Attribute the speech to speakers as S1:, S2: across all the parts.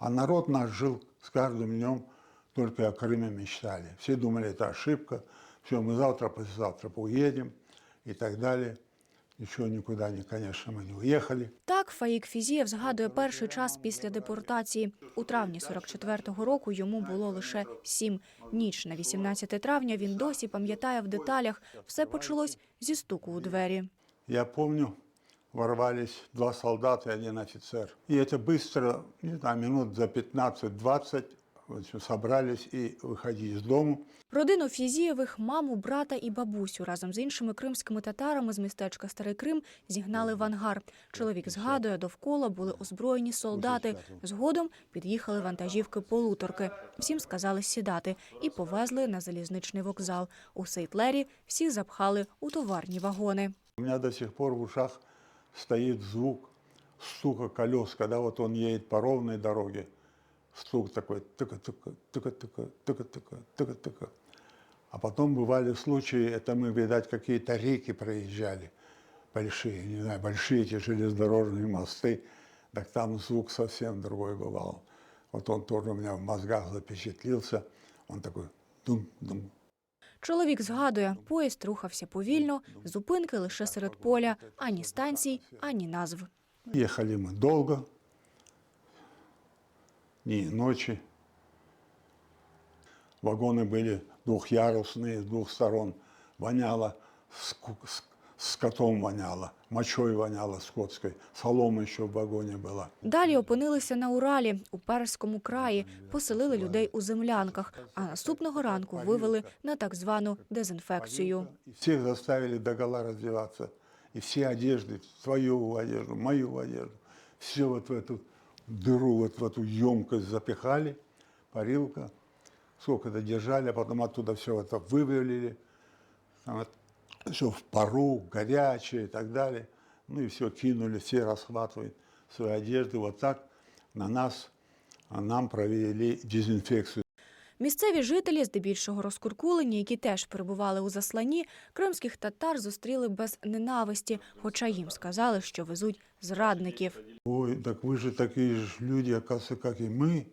S1: А народ наш жил с каждым днем только о Крыме мечтали. Все думали, это ошибка, все, мы завтра, послезавтра уедем и так далее. Еще никуда, не, конечно, мы не уехали.
S2: Так, Фаїк Фізієв згадує перший час після депортації. У травні 44-го року йому було лише сім. Ніч на 18 травня він досі пам'ятає в деталях. Все почалось зі стуку у двері.
S1: Я помню, ворвались два солдата и один офицер. И это быстро, не знаю, минут за 15-20 в общем, собрались и выходили из дому.
S2: Родину Фізієвих, маму, брата і бабусю разом з іншими кримськими татарами з містечка Старий Крим зігнали в ангар. Чоловік згадує, довкола були озброєні солдати. Згодом під'їхали вантажівки полуторки. Всім сказали сідати і повезли на залізничний вокзал. У Сейтлері всіх запхали у товарні вагони.
S1: У меня до сих пор в ушах стоит звук стука колес, когда вот он едет по ровной дороге. Стук такой тыка-тыка, тыка-тыка, тыка-тыка, тыка-тыка. А потом бывали случаи, это мы, видать, какие-то реки проезжали, большие, не знаю, большие эти железнодорожные мосты, так там звук совсем другой бывал. Вот он тоже у меня в мозгах запечатлился, он такой дум-дум,
S2: Чоловік згадує, поїзд рухався повільно, зупинки лише серед поля, ані станцій, ані назв.
S1: Ехали мы долго, дни и ночи. Вагоны были двухъярусные, с двух сторон. Воняло, ску- с- скотом воняло, мочой воняло скотской, солома еще в вагоне была.
S2: Далі опинилися на Уралі, у Перському краї, поселили людей у землянках, а наступного ранку вивели на так звану дезінфекцію.
S1: И всех заставили догола раздеваться. И все одежды, свою одежду, мою одежду, все вот в эту дыру, вот в эту емкость запихали, парилка. Сколько-то держали, а потом оттуда все это вывалили. все в пару, горячее и так далее. Ну и все кинули, все расхватывают свои одежды. Вот так на нас, а нам провели дезинфекцию.
S2: Місцеві жителі, здебільшого розкуркулені, які теж перебували у засланні, кримських татар зустріли без ненависті, хоча їм сказали, що везуть зрадників.
S1: Ой, так вы же такие же люди, оказывается, как и мы.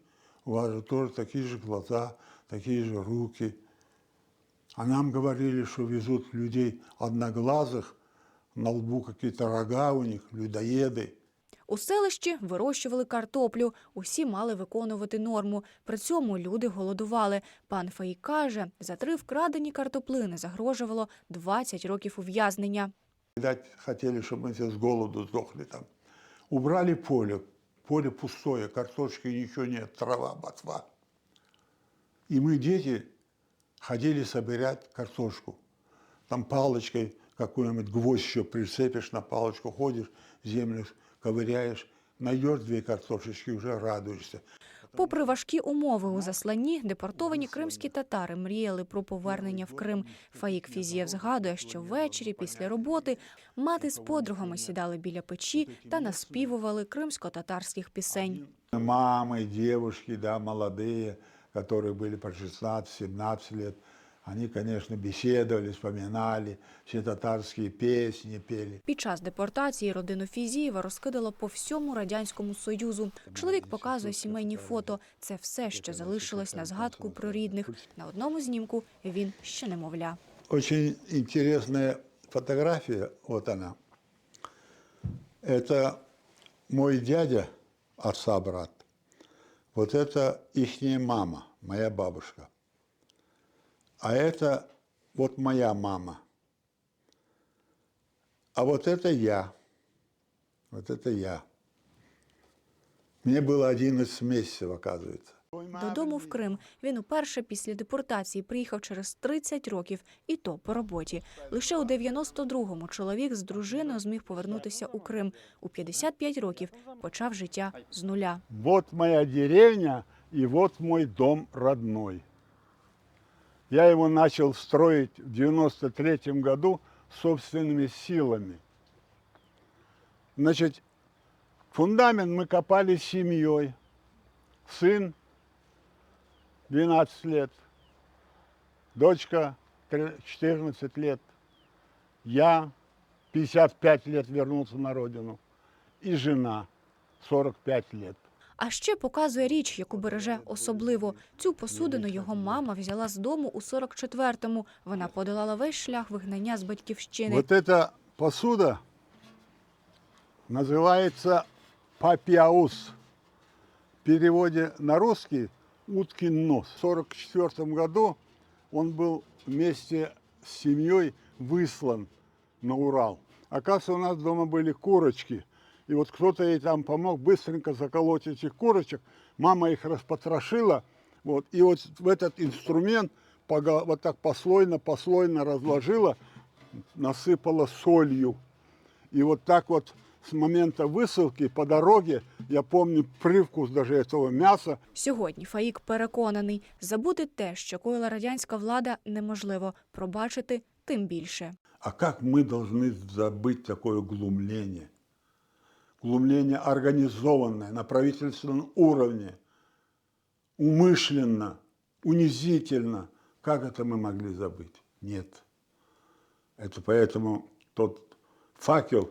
S1: У вас же тоже такие же глаза, такие же руки. А нам говорили, что везут людей одноглазых, на лбу какие-то рога у них, людоеды.
S2: У селищі вирощували картоплю. Усі мали виконувати норму. При цьому люди голодували. Пан Фаї каже, за три вкрадені картоплини загрожувало 20 років ув'язнення.
S1: Видать, хотели, чтобы мы все с голоду сдохли там. Убрали поле. Поле пустое, картошки ничего нет, трава, ботва. И мы, дети, ходили собирать картошку. Там палочкой какой-нибудь гвоздь еще прицепишь на палочку, ходишь, землю ковыряешь, найдешь две картошечки, уже радуешься.
S2: Попри важкі умови у засланні, депортовані кримські татари мріяли про повернення в Крим. Фаїк Фізєв згадує, що ввечері після роботи мати з подругами сідали біля печі та наспівували кримсько-татарських пісень.
S1: Мамы, девушки, да, молодые, которые были по 16-17 лет, они, конечно, беседовали, вспоминали, все татарские песни пели.
S2: Під час депортації родину Фізієва розкидало по всьому радянському союзу. Чоловік показує сімейні фото. Це все, що залишилось на згадку про рідних. На одному знімку він ще немовля.
S1: Очень интересная фотография, вот она. Это мой дядя, отца брат. Вот это ихняя мама, моя бабушка. А это вот моя мама. А вот это я. Вот это я. Мне было 11 месяцев, оказывается.
S2: Додому в Крим він уперше після депортації приїхав через 30 років, і то по роботі. Лише у 92-му чоловік з дружиною зміг повернутися у Крим. У 55 років почав життя з нуля.
S1: Вот моя деревня и вот мой дом родной. Я его начал строить в 93 году собственными силами. Значит, фундамент мы копали с семьей. Сын 12 лет, дочка 14 лет, я 55 лет вернулся на родину и жена 45 лет.
S2: А ще показує річ, яку береже особливо. Цю посудину його мама взяла з дому у 44-му. Вона подолала весь шлях вигнання з батьківщини.
S1: Вот эта посуда называется папиаус. В переводе на русский уткин нос. В 1944 году он был вместе с семьей выслан на Урал. Оказывается, у нас дома были курочки. И вот кто-то ей там помог быстренько заколоть этих курочек. Мама их распотрошила. Вот, и вот в этот инструмент вот так послойно, послойно разложила, насыпала солью. И вот так вот с момента высылки по дороге, я помню привкус даже этого мяса,
S2: Сьогодні Фаїк переконаний, забути те, що коїла радянська влада, неможливо, пробачити тим більше.
S1: А как мы должны забыть такое глумление? Глумление организованное на правительственном уровне, умышленно, унизительно. Как это мы могли забыть? Нет. Это поэтому тот факел,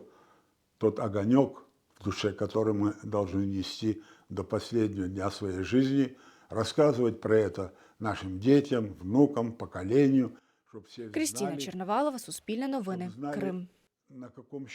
S1: тот огонек в душе, который мы должны нести до последнего дня своей жизни, рассказывать про это нашим детям, внукам, поколению, чтобы все
S2: Крістіна
S1: знали,
S2: Черновалова, Суспільне новини,
S1: знали,
S2: Крим.
S1: на каком